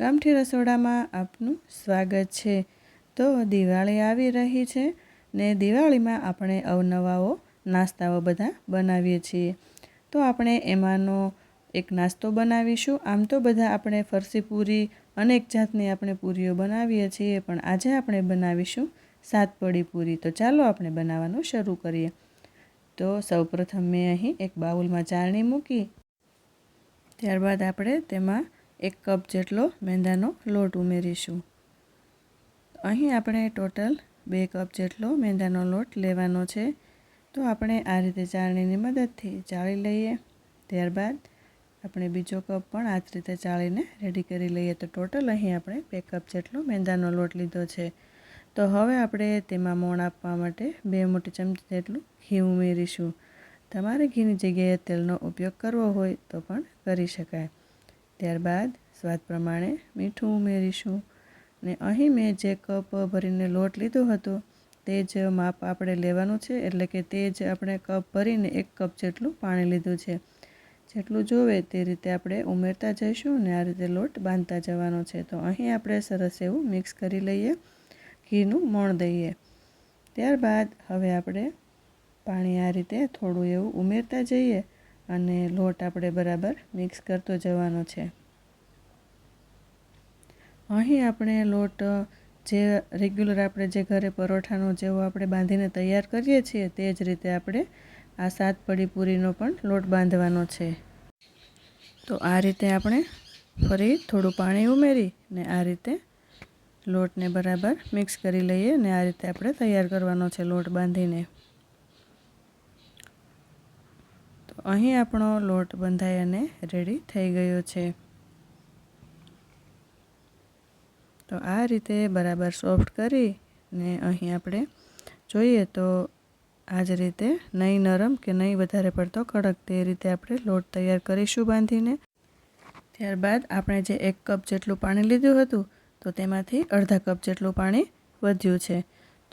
ગામઠી રસોડામાં આપનું સ્વાગત છે. તો દિવાળી આવી રહી છે ને દિવાળીમાં આપણે અવનવાઓ, નાસ્તાઓ બધા બનાવીએ છીએ. તો આપણે એમાંનો એક નાસ્તો બનાવીશું. આમ તો બધા આપણે ફરસી પૂરી અનેક જાતની આપણે પૂરીઓ બનાવીએ છીએ, પણ આજે આપણે બનાવીશું સાત પડી પૂરી. તો ચાલો આપણે બનાવવાનું શરૂ કરીએ. તો સૌપ્રથમ મેં અહીં એક બાઉલમાં ચાળણી મૂકી. ત્યારબાદ આપણે તેમાં એક કપ જેટલો મેંદાનો લોટ ઉમેરીશું. અહીં આપણે ટોટલ બે કપ જેટલો મેંદાનો લોટ લેવાનો છે. તો આપણે આ રીતે ચાળણીની મદદથી ચાળી લઈએ. ત્યારબાદ આપણે બીજો કપ પણ આ જ રીતે ચાળીને રેડી કરી લઈએ. તો ટોટલ અહીં આપણે બે કપ જેટલો મેંદાનો લોટ લીધો છે. તો હવે આપણે તેમાં મોણ આપવા માટે બે મોટી ચમચી જેટલું ઘી ઉમેરીશું. તમારે ઘીની જગ્યાએ તેલનો ઉપયોગ કરવો હોય તો પણ કરી શકાય. ત્યારબાદ સ્વાદ પ્રમાણે મીઠું ઉમેરીશું. ને અહીં મેં જે કપ ભરીને લોટ લીધો હતો, તે જ માપ આપણે લેવાનું છે, એટલે કે તે જ આપણે કપ ભરીને એક કપ જેટલું પાણી લીધું છે. જેટલું જોવે તે રીતે આપણે ઉમેરતા જઈશું ને આ રીતે લોટ બાંધતા જવાનો છે. તો અહીં આપણે સરસ એવું મિક્સ કરી લઈએ, ઘીનું મોણ દઈએ. ત્યારબાદ હવે આપણે પાણી આ રીતે થોડું એવું ઉમેરતા જઈએ. અને લોટ આપણે બરાબર મિક્સ કરતો જવાનો છે. અહીં આપણે લોટ, જે રેગ્યુલર આપણે જે ઘરે પરોઠાનો જેવો આપણે બાંધીને તૈયાર કરીએ છીએ, તે જ રીતે આપણે આ સાત પડી પૂરીનો પણ લોટ બાંધવાનો છે. તો આ રીતે આપણે ફરી થોડું પાણી ઉમેરી ને આ રીતે લોટને બરાબર મિક્સ કરી લઈએ ને આ રીતે આપણે તૈયાર કરવાનો છે લોટ બાંધીને તો અહીં આપણો લોટ બંધાઈ અને રેડી થઈ ગયો છે. તો આ રીતે બરાબર સોફ્ટ કરી ને અહીં આપણે જોઈએ તો આ જ રીતે નહીં નરમ કે નહીં વધારે પડતો કડક તે રીતે આપણે લોટ તૈયાર કરીશું બાંધીને. ત્યારબાદ આપણે જે એક કપ જેટલું પાણી લીધું હતું તો તેમાંથી અડધા કપ જેટલું પાણી વધ્યું છે.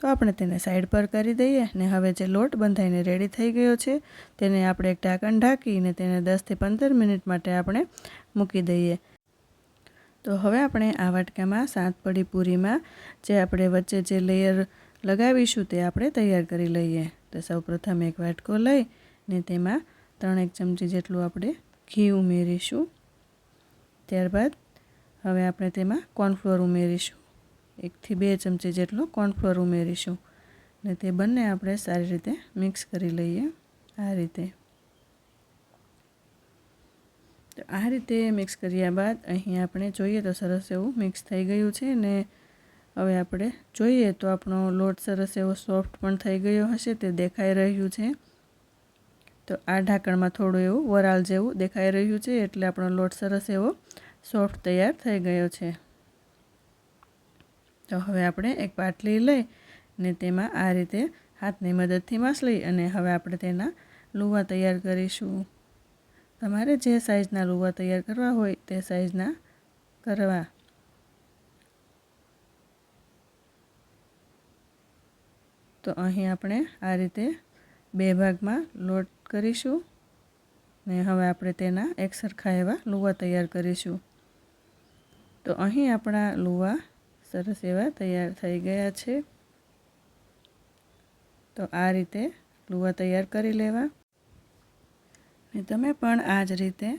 તો આપણે તેને સાઈડ પર કરી દઈએ ને હવે જે લોટ બંધાઈને રેડી થઈ ગયો છે, તેને આપણે એક ઢાંકણ ઢાંકીને તેને દસથી પંદર મિનિટ માટે આપણે મૂકી દઈએ. તો હવે આપણે આ વાટકામાં સાત પડી પૂરીમાં જે આપણે વચ્ચે જે લેયર લગાવીશું તે આપણે તૈયાર કરી લઈએ. તો સૌપ્રથમ એક વાટકો લઈ ને તેમાં ત્રણ એક ચમચી જેટલું આપણે ઘી ઉમેરીશું. ત્યારબાદ હવે આપણે તેમાં કોર્નફ્લોર ઉમેરીશું. એકથી બે ચમચી જેટલો કોર્નફ્લોર ઉમેરીશું ને તે બંને આપણે સારી રીતે મિક્સ કરી લઈએ આ રીતે. તો આ રીતે મિક્સ કર્યા બાદ અહીં આપણે જોઈએ તો સરસ એવું મિક્સ થઈ ગયું છે ને હવે આપણે જોઈએ તો આપણો લોટ સરસ એવો સોફ્ટ પણ થઈ ગયો હશે તે દેખાઈ રહ્યું છે. તો આ ઢાંકણમાં થોડું એવું વરાળ જેવું દેખાઈ રહ્યું છે એટલે આપણો લોટ સરસ એવો સોફ્ટ તૈયાર થઈ ગયો છે. તો હવે આપણે એક પાટલી લઈ ને તેમાં આ રીતે હાથની મદદથી માસલી અને હવે આપણે તેના લુવા તૈયાર કરીશું. તમારે જે સાઈઝના લુવા તૈયાર કરવા હોય તે સાઇઝના કરવા. તો અહીં આપણે આ રીતે બે ભાગમાં લોટ કરીશું ને હવે આપણે તેના એક સરખા એવા લુવા તૈયાર કરીશું. તો અહીં આપણા લુવા સરસ એવા તૈયાર થઈ ગયા છે. તો આ રીતે લુવા તૈયાર કરી લેવા. ને તમે પણ આ જ રીતે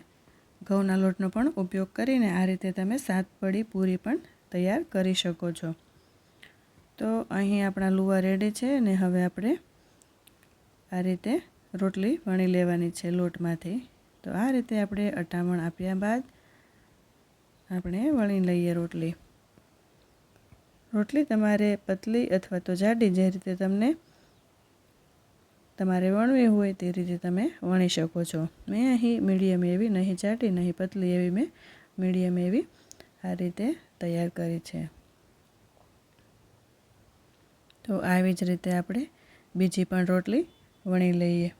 ઘઉંના લોટનો પણ ઉપયોગ કરીને આ રીતે તમે સાત પડી પૂરી પણ તૈયાર કરી શકો છો. તો અહીં આપણા લુવા રેડી છે ને હવે આપણે આ રીતે રોટલી વણી લેવાની છે લોટમાંથી. તો આ રીતે આપણે અટામણ આપ્યા બાદ આપણે વણી લઈએ રોટલી. રોટલી તમારે પતલી અથવા તો જાડી જે રીતે તમને તમારે વણવી હોય તે રીતે તમે વણી શકો છો. મેં અહીં મીડિયમ એવી, નહીં જાડી, નહીં પતલી એવી મેં મીડિયમ એવી આ રીતે તૈયાર કરી છે. તો આવી જ રીતે આપણે બીજી પણ રોટલી વણી લઈએ.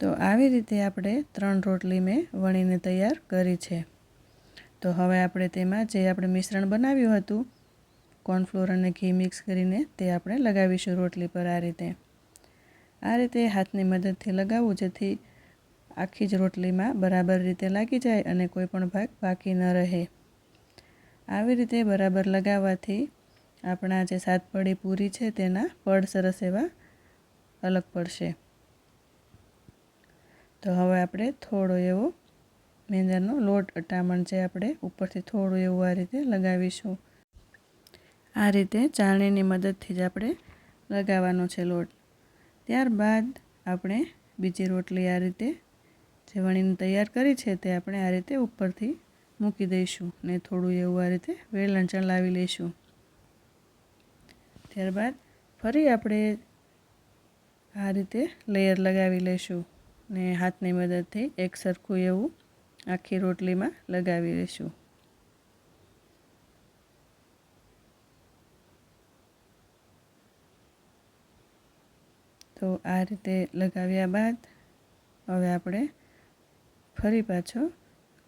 તો આવી રીતે આપણે ત્રણ રોટલી મેં વણીને તૈયાર કરી છે. તો હવે આપણે તેમાં જે આપણે મિશ્રણ બનાવ્યું હતું કોર્નફ્લોર અને ઘી મિક્સ કરીને તે આપણે લગાવીશું રોટલી પર આ રીતે. આ રીતે હાથની મદદથી લગાવવું જેથી આખી જ રોટલીમાં બરાબર રીતે લાગી જાય અને કોઈ પણ ભાગ બાકી ન રહે. આવી રીતે બરાબર લગાવવાથી આપણા જે સાત પડી પૂરી છે તેના પડ સરસ એવા અલગ પડશે. તો હવે આપણે થોડો એવો મેંદાનો લોટ અટામણ છે આપણે. ઉપરથી થોડું એવું આ રીતે લગાવીશું. આ રીતે ચાળણીની મદદથી જ આપણે લગાવવાનો છે લોટ. ત્યારબાદ આપણે બીજી રોટલી આ રીતે જે વણીને તૈયાર કરી છે તે આપણે આ રીતે ઉપરથી મૂકી દઈશું ને થોડું એવું આ રીતે વેલણ ચલાવી લઈશું. ત્યારબાદ ફરી આપણે આ રીતે લેયર લગાવી લઈશું ને હાથની મદદથી એક સરખું એવું આખી રોટલીમાં લગાવી લઈશું તો આ રીતે લગાવ્યા બાદ હવે આપણે ફરી પાછો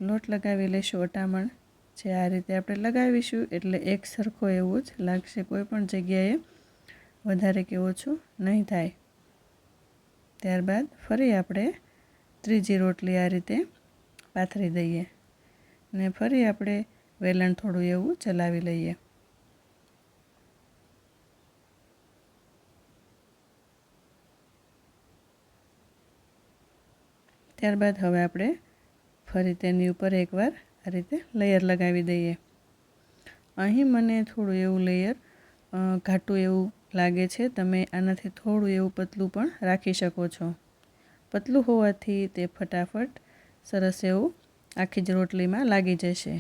લોટ લગાવી લઈશું અટામણ, જે આ રીતે આપણે લગાવીશું. એટલે એક સરખો એવું જ લાગશે કોઈ પણ જગ્યાએ. વધારે કે ઓછું નહીં થાય. ત્યારબાદ ફરી આપણે ત્રીજી રોટલી આ રીતે પાથરી દઈએ ને ફરી આપણે વેલણ થોડું એવું ચલાવી લઈએ. ત્યારબાદ હવે આપણે ફરી તેની ઉપર એકવાર આ રીતે લેયર લગાવી દઈએ. અહીં મને થોડું એવું લેયર ઘાટું એવું લાગે છે. તમે આનાથી થોડું એવું પતલું પણ રાખી શકો છો. પતલું હોવાથી તે ફટાફટ સરસ એવું આખી જ રોટલીમાં લાગી જશે.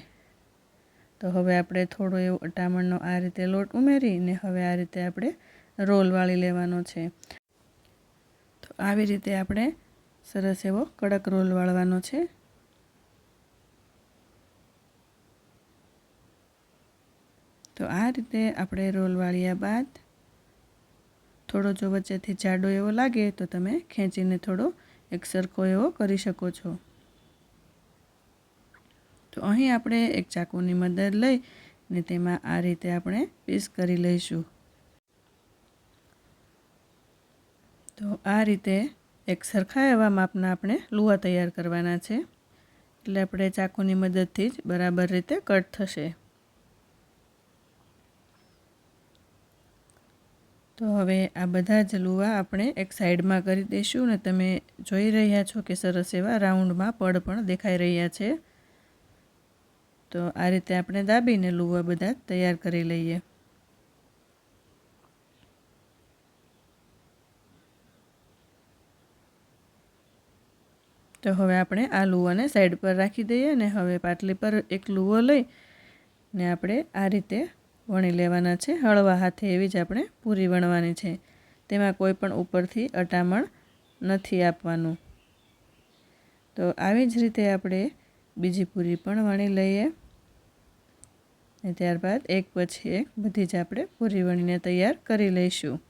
તો હવે આપણે થોડો એવો અટામણનો આ રીતે લોટ ઉમેરીને હવે આ રીતે આપણે રોલ વાળી લેવાનો છે. તો આવી રીતે આપણે સરસ એવો કડક રોલ વાળવાનો છે. તો આ રીતે આપણે રોલ વાળ્યા બાદ થોડો જો વચ્ચેથી જાડો એવો લાગે તો તમે ખેંચીને થોડો એક સરખો એવો કરી શકો છો. તો અહીં આપણે એક ચાકુની મદદ લઈ ને તેમાં આ રીતે આપણે પીસ કરી લઈશું. તો આ રીતે એક સરખા એવા માપના આપણે લુવા તૈયાર કરવાના છે. એટલે આપણે ચાકુની મદદથી જ બરાબર રીતે કટ થશે. તો હવે આ બધા જ લુવા આપણે એક સાઈડમાં કરી દઈશું ને તમે જોઈ રહ્યા છો કે સરસ એવા રાઉન્ડમાં પડ પણ દેખાઈ રહ્યા છે. તો આ રીતે આપણે દાબીને લુવા બધા તૈયાર કરી લઈએ. તો હવે આપણે આ લુવાને સાઈડ પર રાખી દઈએ અને હવે પાટલી પર એક લુવો લઈ ને આપણે આ રીતે વણી લેવાના છે. હળવા હાથે એવી જ આપણે પૂરી વણવાની છે. તેમાં કોઈ પણ ઉપરથી અટામણ નથી આપવાનું. તો આવી જ રીતે આપણે બીજી પૂરી પણ વણી લઈએ. ને ત્યારબાદ એક પછી એક બધી જ આપણે પૂરી વણીને તૈયાર કરી લઈશું.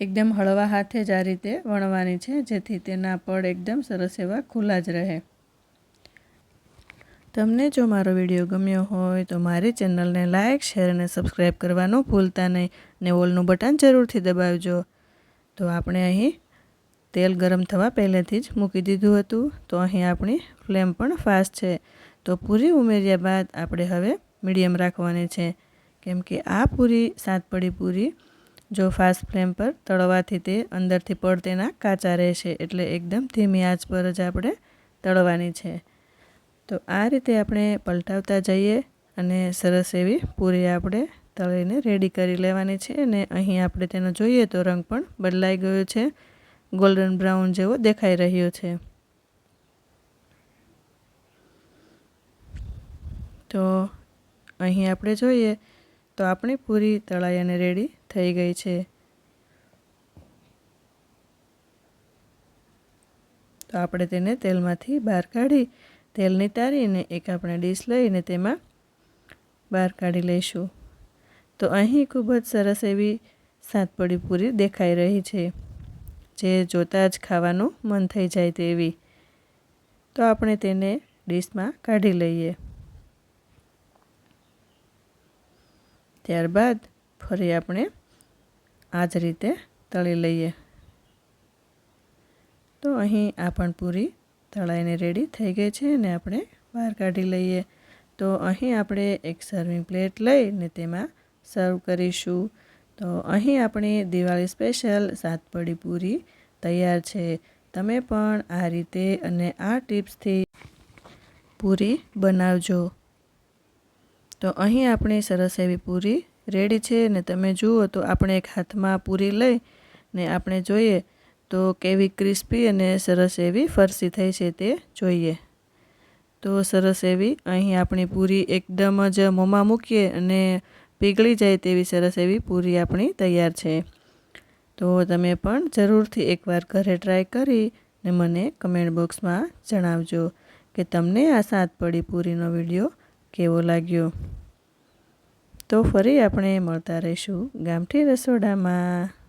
એકદમ હળવા હાથે જ આ રીતે વણવાની છે, જેથી તેના પડ એકદમ સરસ એવા ખુલ્લા જ રહે. તમને જો મારો વીડિયો ગમ્યો હોય તો મારી ચેનલને લાઇક શેર અને સબસ્ક્રાઈબ કરવાનું ભૂલતા નહીં ને ઓલનું બટન જરૂરથી દબાવજો. તો આપણે અહીં તેલ ગરમ થવા પહેલેથી જ મૂકી દીધું હતું. તો અહીં આપણી ફ્લેમ પણ ફાસ્ટ છે. તો પૂરી ઉમેર્યા બાદ આપણે હવે મીડિયમ રાખવાની છે. કેમ કે આ પૂરી સાત પડી પૂરી જો ફાસ્ટ ફ્લેમ પર તળવાથી તે અંદરથી પડ તેના કાચા રહેશે એટલે એકદમ ધીમી આંચ પર જ આપણે તળવાની છે. તો આ રીતે આપણે પલટાવતા જઈએ અને સરસ એવી પૂરી આપણે તળીને રેડી કરી લેવાની છે અને અહીં આપણે તેનો જોઈએ તો રંગ પણ બદલાઈ ગયો છે. ગોલ્ડન બ્રાઉન જેવો દેખાઈ રહ્યો છે. તો અહીં આપણે જોઈએ તો આપણી પૂરી તળાઈ અને રેડી થઈ ગઈ છે. તો આપણે તેને તેલમાંથી બહાર કાઢી તેલ નિતારીને એક આપણે ડીશ લઈને તેમાં બહાર કાઢી લઈશું. તો અહીં ખૂબ જ સરસ એવી સાતપડી પૂરી દેખાઈ રહી છે, જે જોતાં જ ખાવાનું મન થઈ જાય તેવી. તો આપણે તેને ડીશમાં કાઢી લઈએ. ત્યારબાદ ફરી આપણે આ જ રીતે તળી લઈએ. તો અહીં આ પણ પૂરી તળાઈને રેડી થઈ ગઈ છે ને આપણે બહાર કાઢી લઈએ. તો અહીં આપણે એક સર્વિંગ પ્લેટ લઈને તેમાં સર્વ કરીશું. તો અહીં આપણી દિવાળી સ્પેશિયલ સાતપડી પૂરી તૈયાર છે. તમે પણ આ રીતે અને આ ટિપ્સથી પૂરી બનાવજો. તો અહીં આપણી સરસ એવી પૂરી રેડી છે ને તમે જુઓ તો આપણે એક હાથમાં પૂરી લઈ ને આપણે જોઈએ તો કેવી ક્રિસ્પી અને સરસ એવી ફરસી થઈ છે તે જોઈએ. તો સરસ એવી અહીં આપણી પૂરી એકદમ જ મોંમાં મૂકીએ અને પીગળી જાય તેવી સરસ એવી પૂરી આપણી તૈયાર છે. તો તમે પણ જરૂરથી એકવાર ઘરે ટ્રાય કરી ને મને કમેન્ટ બોક્સમાં જણાવજો કે તમને આ સાત પડી પૂરીનો વીડિયો કેવો લાગ્યો? તો ફરી આપણે મળતા રહીશું ગામઠી રસોડામાં.